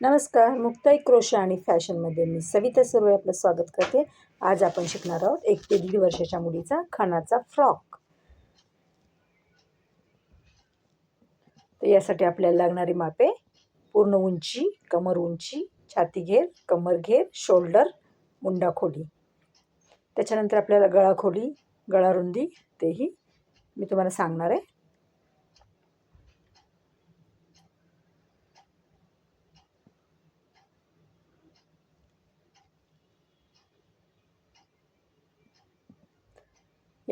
नमस्कार मुक्ताई क्रोशा आणि फॅशनमध्ये मी सविता सुर्वे आपलं स्वागत करते. आज आपण शिकणार आहोत एक ते दीड वर्षाच्या मुलीचा खणाचा फ्रॉक. तर यासाठी आपल्याला लागणारी मापे पूर्ण उंची कमर उंची छाती घेर कमर घेर शोल्डर मुंडा खोली. त्याच्यानंतर आपल्याला गळा खोली गळा रुंदी तेही मी तुम्हाला सांगणार आहे.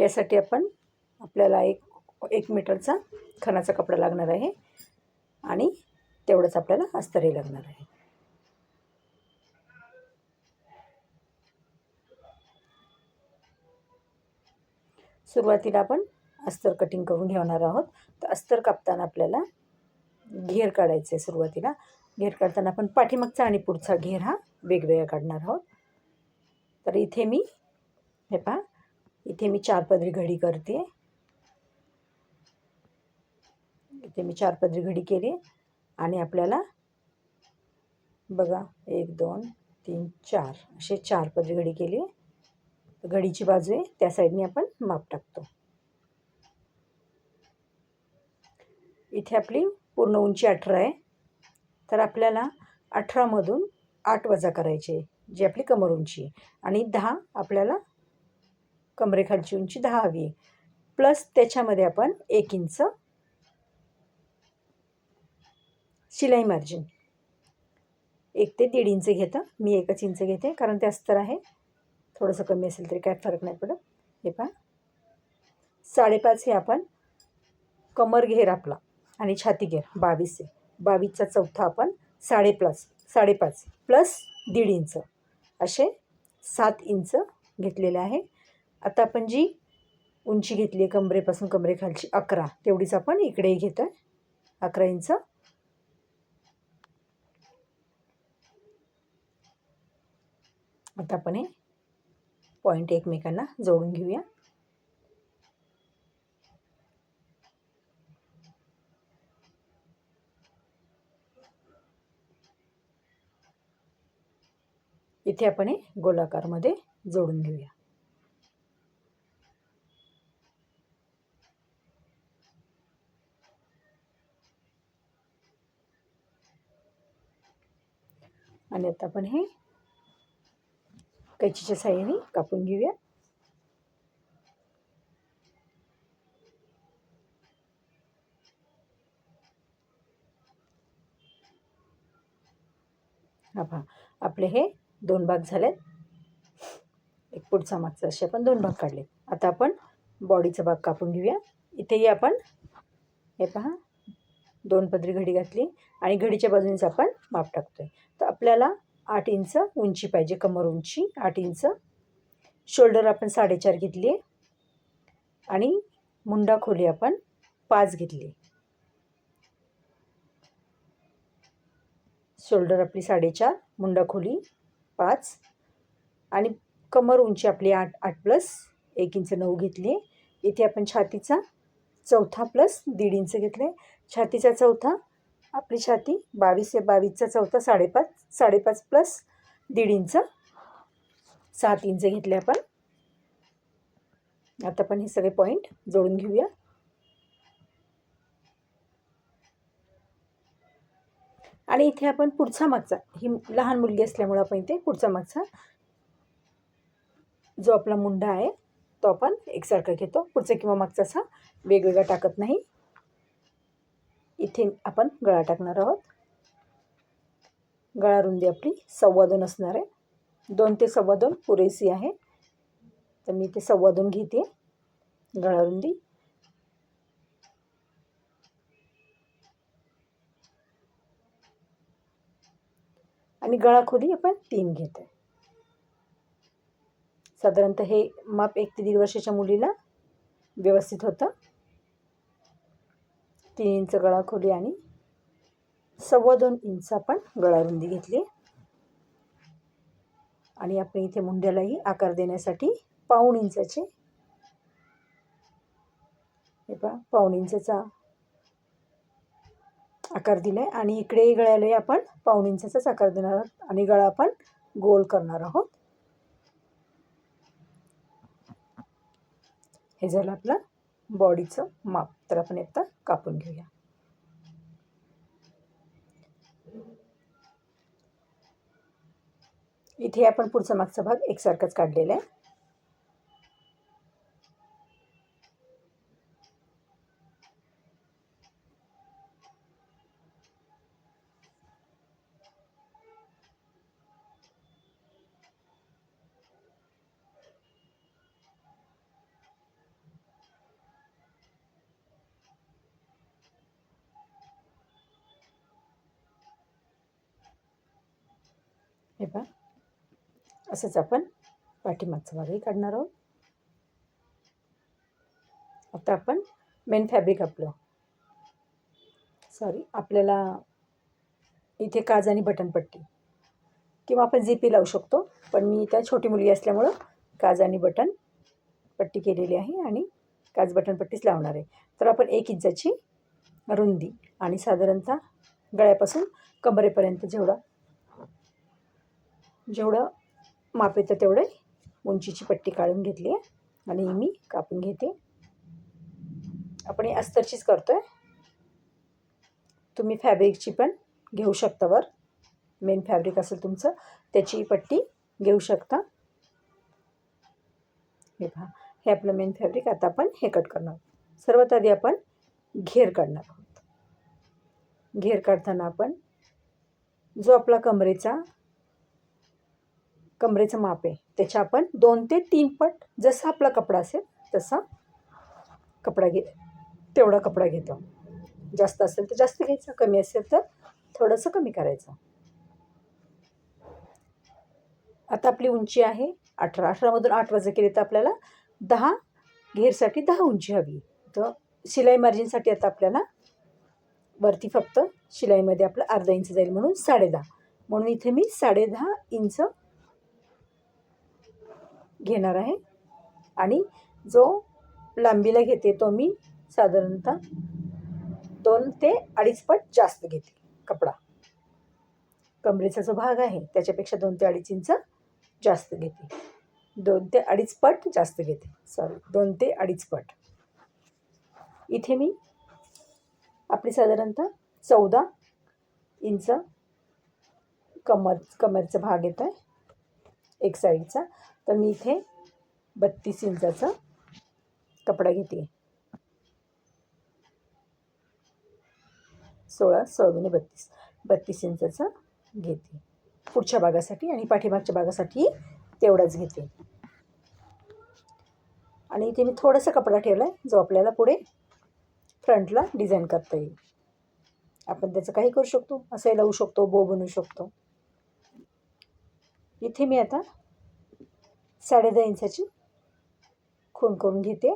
यासाठी आपण आपल्याला एक एक मीटरचा खणाचा कपडा लागणार आहे आणि तेवढंच आपल्याला अस्तरही लागणार आहे. सुरुवातीला आपण अस्तर कटिंग करून घेणार आहोत. तर अस्तर कापताना आपल्याला घेर काढायचं आहे सुरुवातीला. घेर काढताना आपण पाठीमागचा आणि पुढचा घेर हा वेगवेगळा काढणार आहोत. तर इथे मी हे पहा इथे मी चार पदरी घडी करते. इथे मी चार पदरी घडी केली आणि आपल्याला बघा एक दोन तीन चार असे चार पदरी घडी केली. घडीची बाजू आहे त्या साईडने आपण माप टाकतो. इथे आपली पूर्ण उंची अठरा आहे. तर आपल्याला अठरामधून आठ वजा करायचे जी आपली कमर उंची आणि दहा आपल्याला कमरेखालची उंची दहा हवी आहे. प्लस त्याच्यामध्ये आपण एक इंच शिलाई मार्जिन एक ते दीड इंच घेतं. मी एकच इंच घेते कारण ते अस्तर आहे. थोडंसं कमी असेल तरी काय फरक नाही पडत. हे पहा. साडेपाच हे आपण कमर घेर आपला आणि छाती घेर. बावीस आहे. बावीसचा चौथा आपण साडे प्लस साडेपाच. प्लस दीड इंच. असे सात इंच घेतलेले आहे. आता आपण जी उंची घेतली आहे कमरेपासून कमरेखालची अकरा. तेवढीच आपण इकडेही घेतो आहे अकरा इंच. आता आपण हे पॉईंट एकमेकांना जोडून घेऊया. इथे आपण हे गोलाकारमध्ये जोडून घेऊया. आणि आता आपण हे कैचीच्या साह्याने कापून घेऊया. हा पहा आपले हे दोन भाग झालेत. एक पुढचा मागचा असे आपण दोन भाग काढले आता आपण बॉडीचा भाग कापून घेऊया. इथेही आपण हे पहा दोन पदरी घडी घातली आणि घडीच्या बाजूनेच आपण माप टाकतो आहे तर आपल्याला आठ इंच उंची पाहिजे कमर उंची आठ इंच. शोल्डर आपण साडेचार घेतली आहे. आणि मुंडा खोली आपण पाच घेतली शोल्डर आपली साडेचार मुंडा खोली पाच. आणि कमर उंची आपली आठ आठ प्लस एक इंच नऊ घेतली इथे आपण छातीचा चौथा प्लस दीड इंच घेतले छातीचा चौथा आपली छाती बावीस या बावीसचा चौथा साडेपाच साडेपाच प्लस दीड इंच. सात इंच घेतले आपण. आता आपण हे सगळे पॉईंट जोडून घेऊया. आणि इथे आपण पुढचा मागचा ही लहान मुलगी असल्यामुळं आपण इथे पुढचा मागचा जो आपला मुंडा आहे तो आपण एकसारखा घेतो. पुढचा किंवा मागचा असा वेगवेगळा टाकत नाही. इथे आपण गळा टाकणार आहोत. गळा रुंदी आपली सव्वा दोन असणार आहे. दोन ते सव्वा दोन पुरेसी आहे. तर मी इथे सव्वा दोन घेते. गळा रुंदी. आणि गळा खोली आपण तीन घेत आहे साधारणतः हे माप एक ते दीड वर्षाच्या मुलीला व्यवस्थित होतं. तीन इंच गळा खोली आणि सव्वा दोन इंच आपण गळा रुंदी घेतली आणि आपण इथे मुंड्यालाही आकार देण्यासाठी पाऊण इंचाचे हे पहा पाऊण इंचाचा आकार दिला आहे आणि इकडे गळ्यालाही आपण पाऊण इंचाचाच आकार देणार आहोत. आणि गळा आपण गोल करणार आहोत. हे झालं आपलं बॉडीचं माप. तर आपण एकदा कापून घेऊया. इथे आपण पुढचा मागचा भाग एकसारखाच काढलेला आहे हे पहा असंच आपण पाठीमागचा भागही काढणार आहोत. आता आपण मेन फॅब्रिक आपलं. सॉरी आपल्याला इथे काज आणि बटनपट्टी किंवा आपण झिपी लावू शकतो पण मी त्या छोटी मुलगी असल्यामुळं काज आणि बटन पट्टी केलेली आहे आणि काज बटन पट्टीच लावणार आहे. तर आपण एक इंचाची रुंदी आणि साधारणतः गळ्यापासून कमरेपर्यंत जेवढं जेवढं मापेचं तेवढे तेवढं उंचीची पट्टी काढून घेतली आहे आणि मी कापून घेते. आपण ही अस्तरचीच करतो आहे तुम्ही फॅब्रिकची पण घेऊ शकता वर. मेन फॅब्रिक असेल तुमचं त्याची पट्टी घेऊ शकता. हे पहा हे आपलं मेन फॅब्रिक आता आपण हे कट करणार आहोत. सर्वात आधी आपण घेर काढणार आहोत. घेर काढताना आपण जो आपला कमरेचा कमरेचं माप आहे. त्याच्या आपण दोन ते तीन पट जसा आपला कपडा असेल तसा कपडा घे तेवढा कपडा घेतो. जास्त असेल तर जास्त घ्यायचं कमी असेल तर थोडंसं कमी करायचं. आता आपली उंची आहे अठरा. अठरामधून आठ वजा केले तर आपल्याला दहा घेरसाठी दहा उंची हवी. तर शिलाई मार्जिनसाठी आता आपल्याला वरती फक्त शिलाईमध्ये आपलं अर्धा इंच जाईल म्हणून साडेदहा म्हणून इथे मी साडेदहा इंच घेणार आहे. आणि जो लांबीला घेते तो मी साधारणतः दोन ते अडीच पट जास्त घेते कपडा. कमरेचा जो भाग आहे त्याच्यापेक्षा दोन ते अडीच इंच जास्त घेते. दोन ते अडीच पट जास्त घेते. सॉरी दोन ते अडीच पट. इथे मी आपली साधारणतः चौदा इंच कमर कमरचा भाग येत आहे एक साईडचा. तर मी इथे बत्तीस इंचाचा कपडा घेते सोळा सोळाने बत्तीस. बत्तीस इंचाचा घेते पुढच्या भागासाठी आणि पाठीमागच्या भागासाठी तेवढाच घेते आणि इथे मी थोडासा कपडा ठेवला आहे जो आपल्याला पुढे फ्रंटला डिझाईन करता येईल. आपण त्याचं काही करू शकतो असंही लावू शकतो बो बनवू शकतो. इथे मी आता साडेदहा इंचाची खून करून घेते.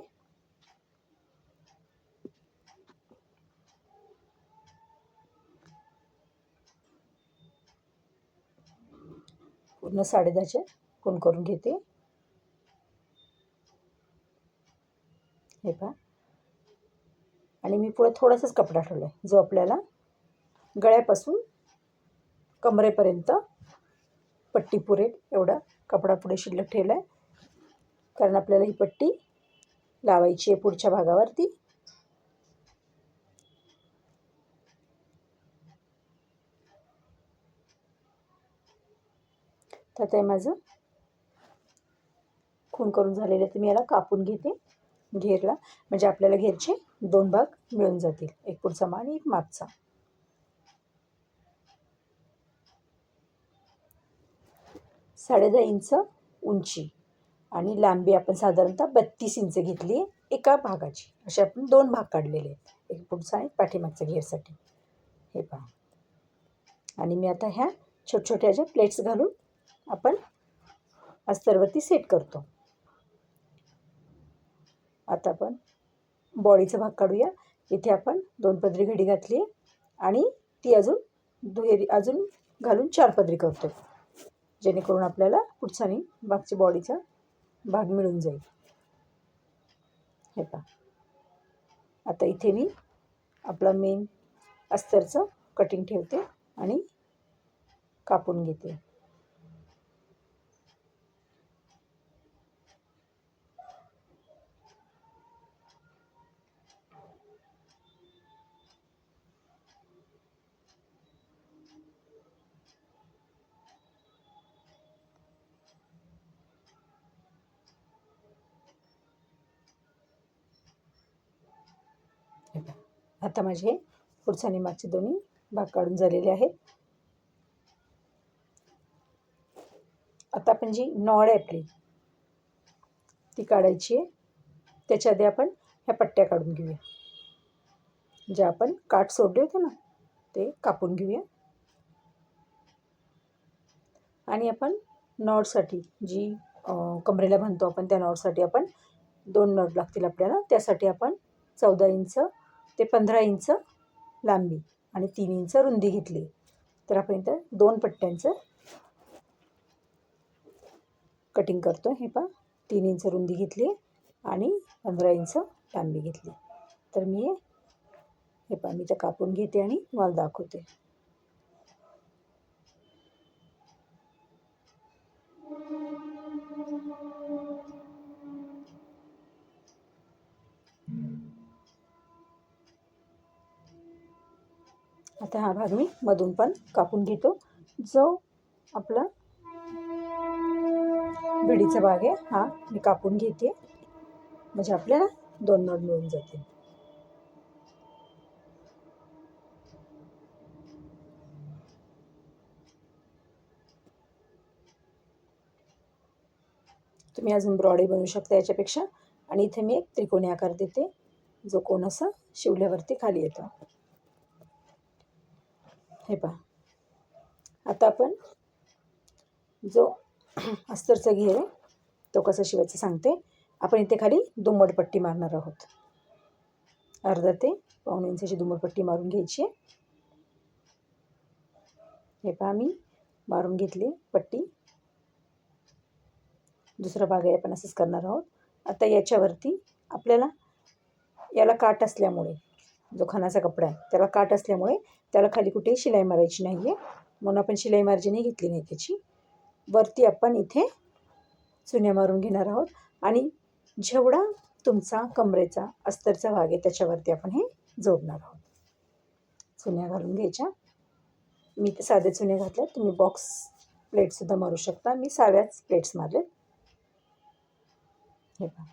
पूर्ण साडेदहाचे खून करून घेते. हे पहा. आणि मी पुढे थोडासाच कपडा ठेवला आहे जो आपल्याला गळ्यापासून कमरेपर्यंत पट्टी पुरेल एवढा. कपडा पुढे शिल्लक ठेवला आहे कारण आपल्याला ही पट्टी लावायची आहे पुढच्या भागावरती. तर ते माझं खून करून झालेलं आहे तर मी याला कापून घेते. घेरला. म्हणजे आपल्याला घेरचे दोन भाग मिळून जातील. एक पुढचा मा आणि एक मागचा. साडेदहा इंच उंची. आणि लांबी आपण साधारणतः बत्तीस इंच घेतली आहे एका भागाची. असे आपण दोन भाग काढलेले आहेत. एक पुढचा आणि पाठीमागचा घेरसाठी. हे पहा. आणि मी आता ह्या छोट छोट्या ज्या प्लेट्स घालून आपण अस्तरवरती सेट करतो. आता आपण बॉडीचा भाग काढूया. इथे आपण दोन पदरी घडी घातली आणि ती अजून दुहेरी अजून घालून चार पदरी करतो जेणेकरून आपल्याला पुढचा आणि मागची बॉडीचा भाग मिळून जाईल. हे पहा. आता इथे मी आपला मेन अस्तरचं कटिंग ठेवते आणि कापून घेते. आता माझे पुढचे आणि मागचे दोन्ही भाग काढून झालेले आहेत. आता आपण जी नॉड आहे आपली ती काढायची आहे. त्याच्या आधी आपण ह्या पट्ट्या काढून घेऊया. ज्या आपण काठ सोडले होते ना ते कापून घेऊया. आणि आपण नॉडसाठी जी कमरेला बांधतो आपण त्या नॉडसाठी आपण दोन नॉड लागतील आपल्याला. त्यासाठी आपण चौदा इंच ते पंधरा इंच लांबी आणि तीन इंच रुंदी घेतली. तर आपण इथं दोन पट्ट्यांचं कटिंग करतो हे पहा तीन इंच रुंदी घेतली आणि पंधरा इंच लांबी घेतली. तर मी हे पहा मी तर कापून घेते आणि मला दाखवते. आता हा भाग मी मधून पण कापून घेतो. जो आपला बिडीचा भाग आहे हा मी कापून घेते. म्हणजे आपल्याला दोन नोट मिळून जातील. तुम्ही अजून ब्रॉडी बनवू शकता याच्यापेक्षा. आणि इथे मी एक त्रिकोणी आकार देते जो कोण असा शिवल्यावरती खाली येतो. हे पहा. आता आपण जो अस्तरचा घे आहे तो कसा शिवायचा सांगते. आपण इथे खाली दुमटपट्टी मारणार आहोत. अर्धा ते पाऊण इंचाची दुमडपट्टी मारून घ्यायची आहे. हे पहा मी मारून घेतली पट्टी. दुसरा भाग आहे आपण असंच करणार आहोत. आता याच्यावरती आपल्याला याला काट असल्यामुळे जो खानाचा कपडा आहे त्याला काट असल्यामुळे त्याला खाली कुठेही शिलाई मारायची नाही आहे म्हणून आपण शिलाई मार्जिनही घेतली नाही त्याची. वरती आपण इथे चुन्या मारून घेणार आहोत. आणि जेवढा तुमचा कमरेचा अस्तरचा भाग आहे त्याच्यावरती आपण हे जोडणार आहोत. चुन्या घालून घ्यायच्या. मी ते साधे चुने घातले तुम्ही बॉक्स प्लेटसुद्धा मारू शकता. मी साव्याच प्लेट्स मारलेत. हे पहा.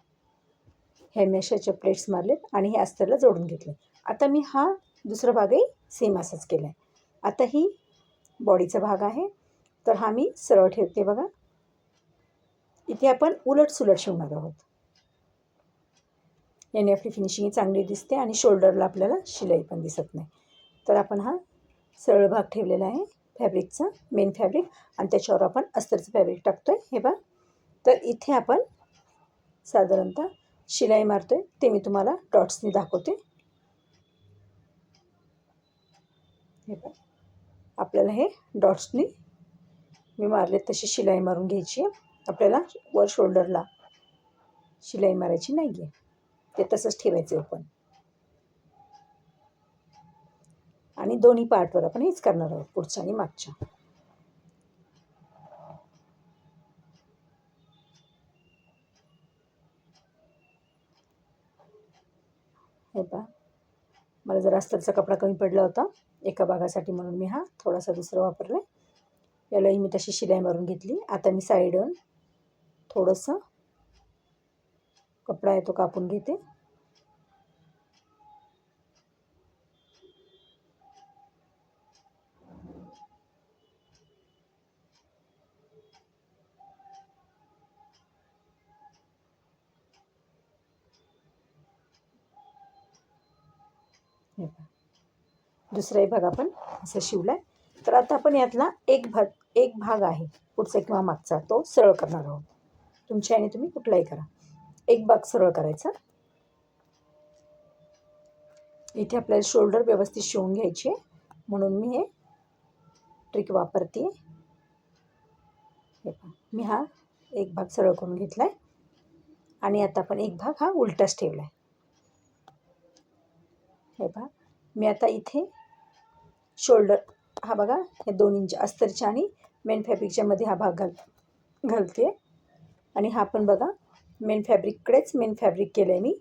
हे मेशाचे प्लेट्स मारलेत आणि हे अस्तरला जोडून घेतले आता मी हा दुसरा भागही सेम असाच केला आहे आता ही बॉडीचा भाग आहे. तर हा मी सरळ ठेवते बघा. इथे आपण उलट सुलट शिवणार आहोत. याने आपली फिनिशिंग चांगली दिसते आणि शोल्डरला आपल्याला शिलाई पण दिसत नाही. तर आपण हा सरळ भाग ठेवलेला आहे फॅब्रिकचा मेन फॅब्रिक आणि त्याच्यावर आपण अस्तरचं फॅब्रिक टाकतो आहे हे बघा तर इथे आपण साधारणतः शिलाई मारतो आहे ते मी तुम्हाला डॉट्सनी दाखवते. हे बघ. आपल्याला हे डॉट्सनी मी मारले तशी शिलाई मारून घ्यायची. आहे आपल्याला वर शोल्डरला शिलाई मारायची नाही आहे ते तसंच ठेवायचं आपण आणि दोन्ही पार्टवर आपण हेच करणार आहोत पुढच्या आणि मागच्या हे पहा. मला जरा अस्तरचा कपडा कमी पडला होता एका भागासाठी म्हणून मी हा थोडासा दुसरा वापरला. यालाही मी तशी शिलाई मारून घेतली. आता मी साईडून थोडंसं कपडा आहे तो कापून घेते. हे पहा. दुसराही भाग आपण असं शिवला आहे तर आता आपण यातला एक भाग एक भाग आहे पुढचा किंवा मागचा तो सरळ करणार आहोत. तुमच्या याने तुम्ही कुठलाही करा. एक भाग सरळ करायचा. इथे आपल्याला शोल्डर व्यवस्थित शिवून घ्यायची आहे. म्हणून मी हे ट्रिक वापरते हे पहा. मी हा एक भाग सरळ करून घेतला आहे आणि आता आपण एक भाग हा उलटाच ठेवला आहे हे पहा मी आता इथे शोल्डर हा बघा हे दोन इंच अस्तरच्या आणि मेन फॅब्रिकच्या मध्ये हा भाग घाल घालते. आणि हा पण बघा मेन फॅब्रिककडेच मेन फॅब्रिक केलं आहे मी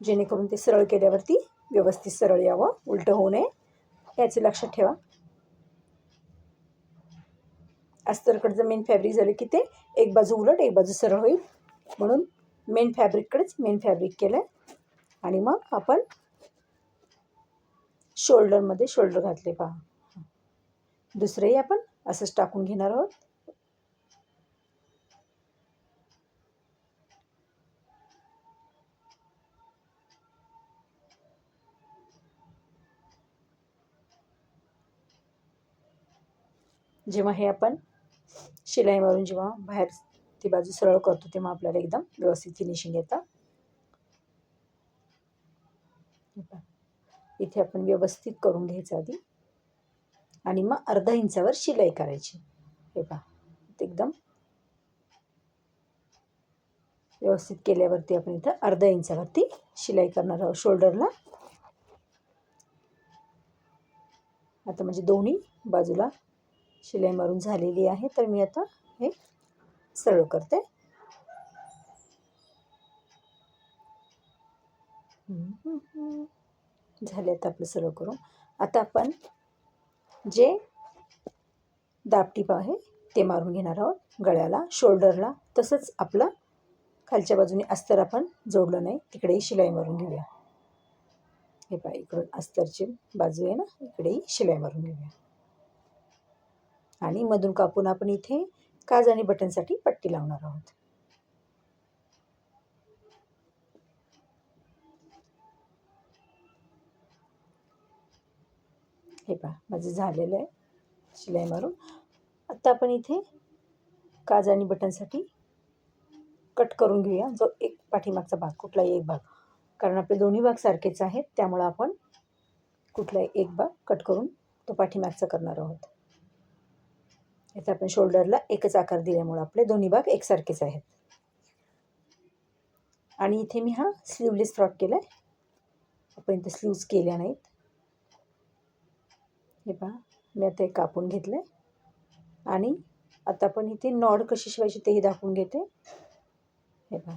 जेणेकरून ते सरळ केल्यावरती व्यवस्थित सरळ यावं उलटं होऊ नये. याचं लक्षात ठेवा. अस्तरकडचं मेन फॅब्रिक झालं की ते एक बाजू उलट एक बाजू सरळ होईल. म्हणून मेन फॅब्रिककडेच मेन फॅब्रिक केलं आहे आणि मग आपण शोल्डरमध्ये शोल्डर घातले पहा. दुसरंही आपण असंच टाकून घेणार आहोत. जेव्हा हे आपण शिलाई मारून जेव्हा बाहेर ती बाजू सरळ करतो तेव्हा आपल्याला एकदम व्यवस्थित फिनिशिंग येतं हे पहा. इथे आपण व्यवस्थित करून घ्यायचं आधी. आणि मग अर्धा इंचावर शिलाई करायची. हे पहा. ते एकदम व्यवस्थित केल्यावरती आपण इथं अर्धा इंचावरती शिलाई करणार आहोत शोल्डरला. आता म्हणजे दोन्ही बाजूला शिलाई मारून झालेली आहे. तर मी आता हे सरळ करते. झाले आता आपलं सर्व करून. आता आपण जे दापटीप आहे ते मारून घेणार आहोत. गळ्याला शोल्डरला. तसंच आपलं खालच्या बाजूने अस्तर आपण जोडलं नाही. तिकडेही शिलाई मारून घेऊया. हे पहा इकडून अस्तरची बाजू आहे ना? इकडेही शिलाई मारून घेऊया. आणि मधून कापून आपण इथे काज आणि बटनसाठी पट्टी लावणार आहोत. हे पहा माझं झालेलं आहे शिलाई मारून. आत्ता आपण इथे काज आणि बटनसाठी कट करून घेऊया. जो एक पाठीमागचा भाग कुठलाही एक भाग. कारण आपले दोन्ही भाग सारखेच आहेत त्यामुळं आपण कुठलाही एक भाग कट करून तो पाठीमागचा करणार आहोत. इथे आपण शोल्डरला एकच आकार दिल्यामुळं आपले दोन्ही भाग एकसारखेच आहेत. आणि इथे मी हा स्लीवलेस फ्रॉक केला आहे आपण इथे स्लीव्ज केल्या नाहीत. हे पहा मी आता एक कापून घेतलं आहे आणि आता आपण इथे नॉड कशी शिवायची तेही दाखवून घेते. हे पहा.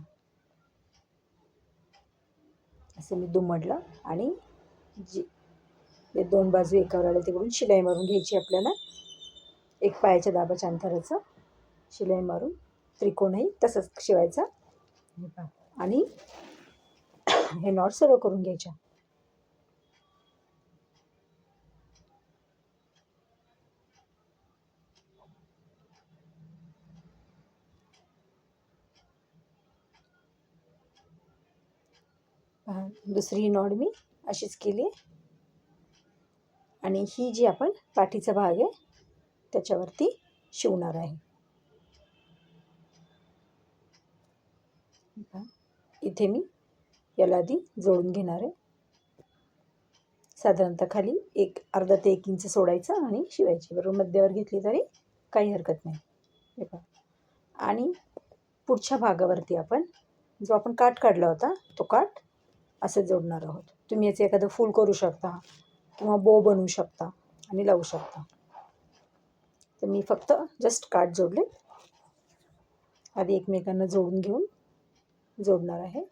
असं मी दुमडलं आणि जी ते दोन बाजू एकावर आले तिकडून शिलाई मारून घ्यायची आपल्याला. एक पायाच्या दाबाच्या अंतराचं शिलाई मारून त्रिकोणही तसंच शिवायचा. हे आणि हे नॉट सर्व करून घ्यायच्या पहा दुसरी नॉड मी अशीच केली. आणि ही जी आपण पाठीचा भाग आहे त्याच्यावरती शिवणार आहे. इथे मी याला आधी जोडून घेणार आहे. साधारणतः खाली एक अर्धा ते एक इंच सोडायचं आणि शिवायची. बरोबर मध्यावर घेतली तरी काही हरकत नाही. हे आणि पुढच्या भागावरती आपण जो आपण काठ काढला होता तो काठ असं जोडणार आहोत. तुम्ही याचं एखादं फूल करू शकता किंवा बो बनवू शकता आणि लावू शकता. तर मी फक्त जस्ट काठ जोडले. आधी एकमेकांना जोडून घेऊन जोडणार आहे.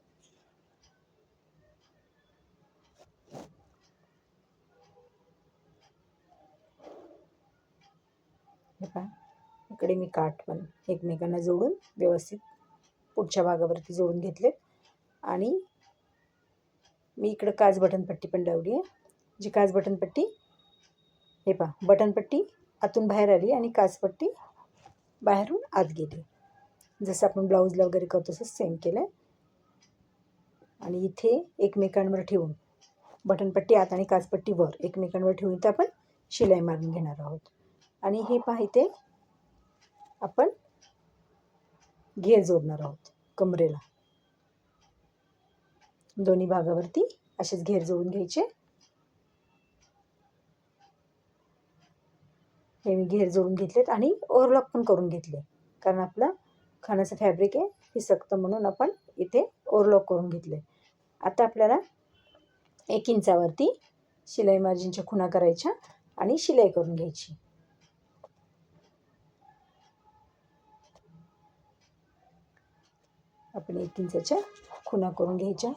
पहा इकडे मी काठ पण एकमेकांना जोडून व्यवस्थित पुढच्या भागावरती जोडून घेतले. आणि मी इकडं काच बटनपट्टी पण लावली आहे. जी काच बटनपट्टी हे पहा बटनपट्टी आतून बाहेर आली आणि काचपट्टी बाहेरून आत गेली. जसं आपण ब्लाऊजला वगैरे करतो तसं सेम केलं आहे आणि इथे एकमेकांवर ठेवून बटनपट्टी आत आणि काचपट्टी वर एकमेकांवर ठेवून इथे आपण शिलाई मारून घेणार आहोत. आणि हे पहा इथे आपण घेर जोडणार आहोत कमरेला. दोन्ही भागावरती असेच घेर जोडून घ्यायचे. हे मी घेर जोडून घेतलेत आणि ओव्हरलॉक पण करून घेतले. कारण आपलं खाण्याचं फॅब्रिक आहे हे सक्त म्हणून आपण इथे ओव्हरलॉक करून घेतले. आता आपल्याला एक इंचावरती शिलाई मार्जिनच्या खुणा करायच्या आणि शिलाई करून घ्यायची. आपण एक इंचाच्या खुणा करून घ्यायच्या.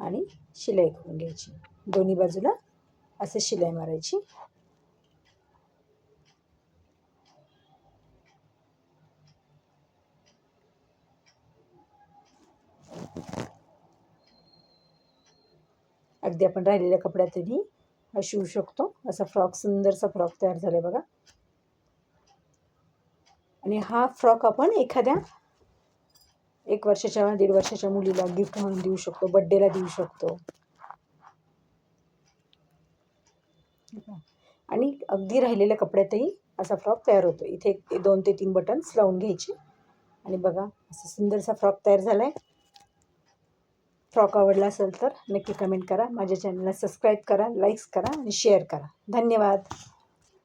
आणि शिलाई करून घ्यायची. दोन्ही बाजूला असं शिलाई मारायची. अगदी आपण राहिलेल्या कपड्यातही शिवू शकतो. असा फ्रॉक सुंदरसा फ्रॉक तयार झाला बघा. आणि हा फ्रॉक आपण एखाद्या एक वर्षाच्या दीड वर्षाच्या मुलीला गिफ्ट म्हणून देऊ शकतो बड्डेला देऊ शकतो. आणि अगदी राहिलेल्या कपड्यातही असा फ्रॉक तयार होतो. इथे एक दोन ते तीन बटन्स लावून घ्यायचे. आणि बघा असा सुंदरसा फ्रॉक तयार झाला आहे फ्रॉक आवडला असेल तर नक्की कमेंट करा. माझ्या चॅनलला सबस्क्राईब करा लाईक्स करा आणि शेअर करा. धन्यवाद.